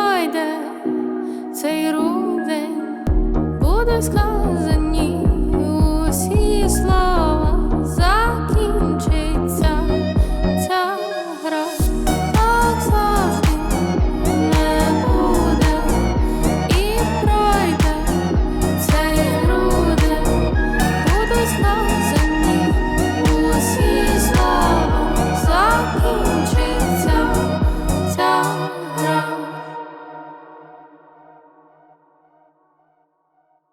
пройде цей рудень, буде сказано.